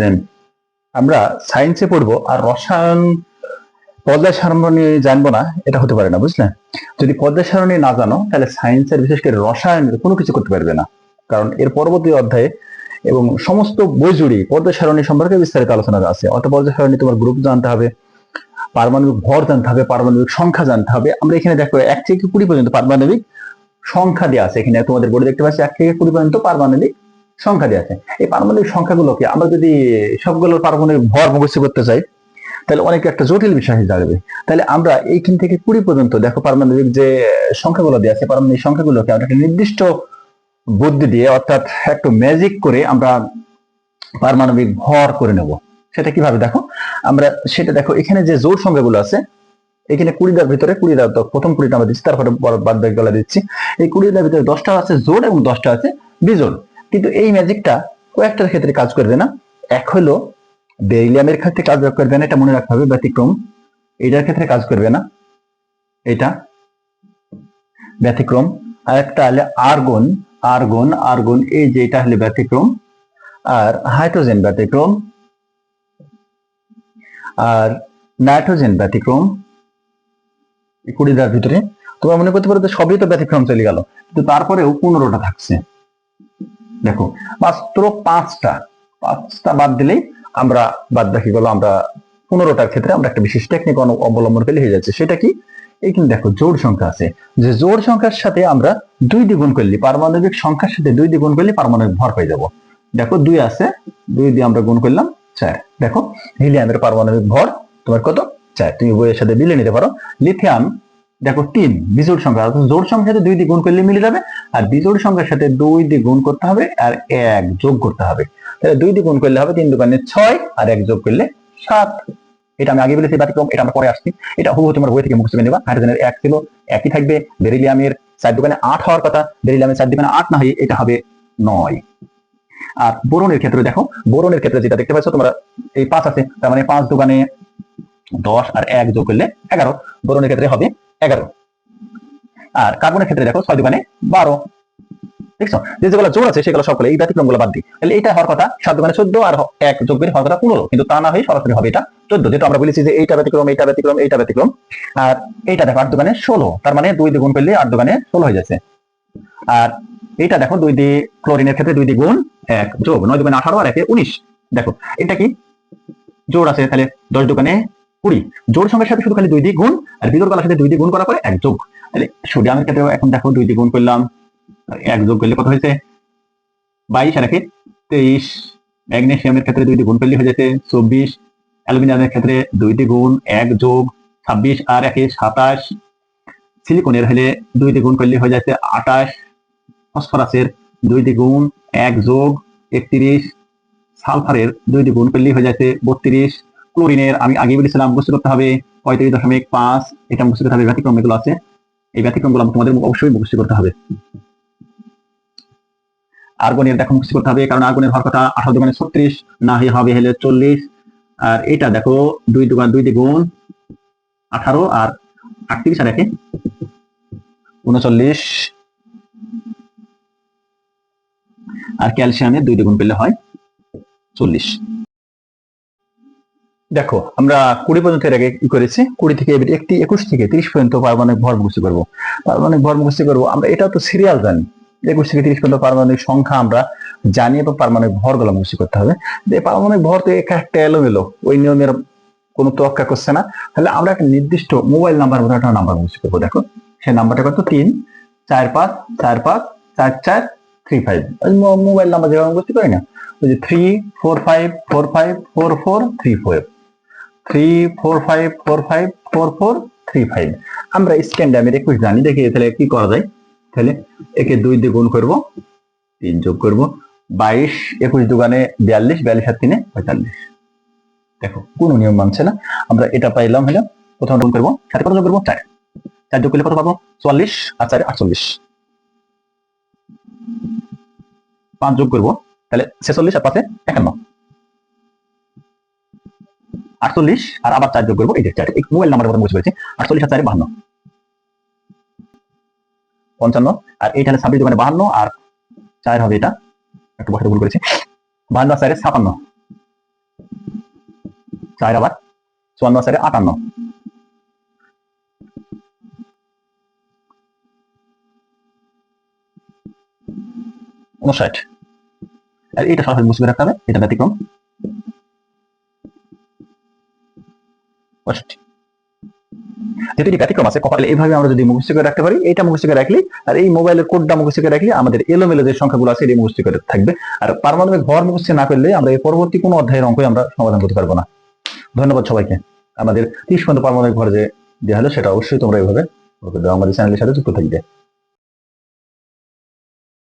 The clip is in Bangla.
দেন আমরা সায়েন্সে পড়ব আর রসায়ন পর্যায় সারণী জানব না, এটা হতে পারে না, বুঝলে? যদি পর্যায় সারণী না জানো, তাহলে সায়েন্সের বিশেষ করে রসায়নের কোনো কিছু করতে পারবে না। কারণ এর পরবর্তী অধ্যায়ে এবং সমস্ত বই জুড়ে পর্যায় সারণী সম্পর্কে বিস্তারিত আলোচনা আছে। অত পর্যায় সারণী তোমার গ্রুপ জানতে হবে, পারমাণবিক ভর জানতে হবে, পারমাণবিক সংখ্যা জানতে হবে। আমরা এখানে দেখো এক থেকে কুড়ি পর্যন্ত পারমাণবিক সংখ্যা দেওয়া আছে। এখানে তোমাদের বোর্ডে দেখতে পাচ্ছি এক থেকে কুড়ি পর্যন্ত পারমাণবিক সংখ্যা দেওয়া আছে। এই পারমাণবিক সংখ্যাগুলোকে আমরা যদি সবগুলোর পারমাণবিক ভর মুখস্থ করতে চাই, তাহলে অনেক একটা জটিল বিষয় হয়ে যাবে তাহলে আমরা এইখান থেকে কুড়ি পর্যন্ত দেখো পারমাণবিক যে সংখ্যাগুলো দেওয়া আছে, পারমাণবিক সংখ্যাগুলোকে আমরা একটা নির্দিষ্ট বুদ্ধি দিয়ে, অর্থাৎ একটু ম্যাজিক করে আমরা পারমাণবিক ভর করে নেব। সেটা কীভাবে দেখো? আমরা সেটা দেখো, এখানে যে জোর সংখ্যাগুলো আছে, এখানে কুড়িটার ভিতরে, কুড়িটা তো প্রথম কুড়িটা আমরা দিচ্ছি, তারপরে পর- বাদ বাকি দিচ্ছি। এই কুড়িটার ভিতরে দশটা আছে জোর এবং দশটা আছে, বিজোড়। কিন্তু এই ম্যাজিকটা কয়েকটার ক্ষেত্রে কাজ করবে না। এক হলো বেরিলিয়ামের ক্ষেত্রে কাজ করবে না, এটা মনে রাখতে হবে, ব্যতিক্রম। এটার ক্ষেত্রে কাজ করবে না। এটা ব্যতিক্রম। আর একটা হলে আর্গন আর্গন আর্গন এই যে এটা হলে ব্যতিক্রম। আর হাইড্রোজেন ব্যতিক্রম। আর নাইট্রোজেন ব্যতিক্রম। কুড়িটার ভিতরে। তোমরা মনে করতে পারো সবই তো ব্যতিক্রম চলে গেল। কিন্তু তারপরেও পনেরোটা থাকছে। দেখো, মাত্র পাঁচটা পাঁচটা বাদ দিলেই আমরা বাদ বাকি গুলো আমরা পনেরোটার ক্ষেত্রে আমরা একটা বিশেষ টেকনিক অবলম্বন করলে হয়ে যাচ্ছে। সেটা কি? এই কিন্তু দেখো, জোড় সংখ্যা আছে। যে জোড় সংখ্যার সাথে আমরা দুই দ্বিগুণ করলে পারমাণবিক সংখ্যার সাথে দুই দ্বিগুণ করলে পারমাণবিক ভর পেয়ে যাব। দেখো, দুই আছে, দুই দিয়ে আমরা গুণ করলাম চার। দেখো, হিলিয়ামের পারমাণবিক ভর তোমার কত? চার। তুমি বইয়ের সাথে মিলে নিতে পারো। লিথিয়াম দেখো তিন, বিজোড় সংখ্যা জোড় সংখ্যার সাথে দুই দিয়ে গুণ করলে মিলে যাবে, আর বিজোড় সংখ্যার সাথে দুই দিয়ে গুণ করতে হবে, আর এক যোগ করতে হবে। তাহলে দুই দিয়ে গুণ করলে হবে তিন দোকানে ছয়, আর এক যোগ করলে সাত। এটা আমি আগে বলেছি ব্যতিক্রম এটা আমরা পরে আসছি। এটা হুবহু তোমার বই থেকে মুখস্থ করে নেবা। হাইড্রোজেনের এক ছিল একই থাকবে বেরিলিয়ামের চার দোকানে আট হওয়ার কথা, বেরিলিয়ামের চার দোকানে আট না হয়ে এটা হবে নয়। আর বোরনের ক্ষেত্রে দেখো, বোরনের ক্ষেত্রে যেটা দেখতে পাচ্ছ, তোমরা এই পাঁচ আছে, তার মানে পাঁচ দোকানে দশ আর এক যোগ করলে এগারো। বোরনের ক্ষেত্রে হবে এগারো। আর কার্বনের ক্ষেত্রে দেখো ছয় দোকানে বারো। দেখছ? যে যেগুলো জোর আছে, সেগুলো সবগুলো এই বাদ দিই। তাহলে এটা হওয়ার কথা সাত দোকানে চোদ্দ আর এক যোগ করে হওয়ার কথা পনেরো। কিন্তু তা না হয়ে সরাসরি হবে এটা চোদ্দ। আমরা বলেছি যে এইটা ব্যতিক্রম এইটা ব্যতিক্রম এইটা ব্যতিক্রম। আর এইটা দেখো আট দোকানে ষোলো। তার মানে দুই দ্বিগুণ করলে আট দোকানে ষোলো হয়ে যাচ্ছে। আর এইটা দেখো দুই দিয়ে ক্লোরিনের ক্ষেত্রে দুই দ্বিগুণ এক যোগ। নয় দোকানে আঠারো আর একে উনিশ। দেখো, এটা কি? জোর আছে, তাহলে দশ দোকানে কুড়ি। জোর সংখ্যার সাথে শুধু খালি দুই দিয়ে গুণ আর বিজোড় গলার সাথে দুই দিয়ে গুণ করার পরে এক যোগ। তাহলে সোডিয়ামের ক্ষেত্রেও এখন দেখো দুই দিয়ে গুণ করলাম এক যোগ করলে কত হয়েছে? বাইশ, আর তেইশ। ম্যাগনেশিয়ামের ক্ষেত্রে দুই দিয়ে গুণ করলে হয়ে যেতে চব্বিশ। অ্যালুমিনিয়ামের ক্ষেত্রে দুই দিয়ে গুণ এক যোগ, ছাব্বিশ, আর একে সাতাশ। সিলিকনের হলে দুই গুণ করলে হয়ে যাচ্ছে আটাশ। ফসফরাসের দুই গুণ এক যোগ, একত্রিশ। সালফারের দুই গুণ করলে হয়ে যাচ্ছে বত্রিশ। ক্লোরিনের আমি আগে বলেছিলাম, মুখস্থ করতে হবে পঁয়ত্রিশ দশমিক পাঁচ, এটা মুখস্থ করতে হবে ব্যতিক্রম এগুলো আছে। এই ব্যতিক্রমগুলো তোমাদের অবশ্যই মুখস্থ করতে হবে। আর্গনের দেখো মুখস্থ করতে হবে, কারণ আর্গনের হওয়ার কথা আঠারো দোকানে ছত্রিশ, না হয়ে হবে হলে চল্লিশ। আর এটা দেখো দুই দোকান দুই দ্বিগুণ আঠারো আর আটত্রিশ আর একে উনচল্লিশ। আর ক্যালসিয়ামের দুই দ্বিগুণ পেলে হয় চল্লিশ। দেখো, আমরা কুড়ি পর্যন্ত এর আগে কি করেছি, কুড়ি থেকে এবার একটি একুশ থেকে তিরিশ পর্যন্ত পারমাণবিক ভর মুখস্থ করব। পারমাণবিক ভর মুখস্থ করব, আমরা এটা তো সিরিয়াল জানি একুশ থেকে তিরিশ পর্যন্ত পারমাণবিক সংখ্যা আমরা জানি এবং পারমাণবিক ভরগুলো মুখস্থ করতে হবে। যে পারমাণবিক ভর তো এক একটা এলো এলোমেলো, ওই নিয়মের কোনো তোয়াক্কা করছে না। তাহলে আমরা একটা নির্দিষ্ট মোবাইল নাম্বার মতো একটা নাম্বার মুখস্থ করব, দেখো। সেই নাম্বারটা কত? তিন, চার পাঁচ চার পাঁচ, চার চার থ্রি ফাইভ মোবাইল নাম্বার যেভাবে মুখস্থ করি না, ওই যে three four five four five four four three four আমরা স্ক্যান্ডামের একুশ জানি, দেখি তাহলে কি করা যায়? তাহলে একে দুই দিয়ে গুণ করব, তিন যোগ করব, বাইশ, একুশ দোকানে বিয়াল্লিশ বিয়াল্লিশ আর তিনে পঁয়তাল্লিশ। দেখো, কোনো নিয়ম মানছে না। আমরা এটা পাইলাম হলো, প্রথম গুণ করব, সাথে কত করব? চার। চার যোগ করলে কত পাবো? চুয়াল্লিশ আর চারে আটচল্লিশ। পাঁচ যোগ করব, তাহলে ছেচল্লিশ আর পাঁচে একান্ন। আটচল্লিশ, আর আবার চার যোগ করব, এই যে চার। এই মোবাইল নাম্বারের কথা বুঝতে পেরেছি আটচল্লিশ আর চারে বাহান্ন। পঞ্চান্ন, আর এইটা হলে ছাব্বিশ দোকানে বাহান্ন, আর চার হবে এটা। একটু বসাতে ভুল করেছি। বাহান্ন চারে ছাপান্ন। চার আবার চুয়ান্ন চারে আটান্ন। উনষাট আর এটা সরাসরি মুছে রাখতে হবে, এটা ব্যতিক্রম। পঁয়ষট্টি যেহেতু এটি ব্যতিক্রম আছে, কপালে এইভাবে আমরা যদি মুখস্থ করে রাখতে পারি, এটা মুখস্থ করে রাখলে আর এই মোবাইলের কোডটা মুখস্থ করে রাখলে আমাদের এলোমেলো যে সংখ্যাগুলো আছে, এটি মুখস্থ করে থাকবে। আর পারমাণবিক ভর মুখস্থ না করলে আমরা এই পরবর্তী কোনো অধ্যায়ের অঙ্কই আমরা সমাধান করতে পারব না। ধন্যবাদ সবাইকে। আমাদের তিরিশ পর্যন্ত পারমাণবিক ভর যে দেওয়া হলো, সেটা অবশ্যই তোমরা এইভাবে আমাদের চ্যানেলের সাথে যুক্ত থাকবে।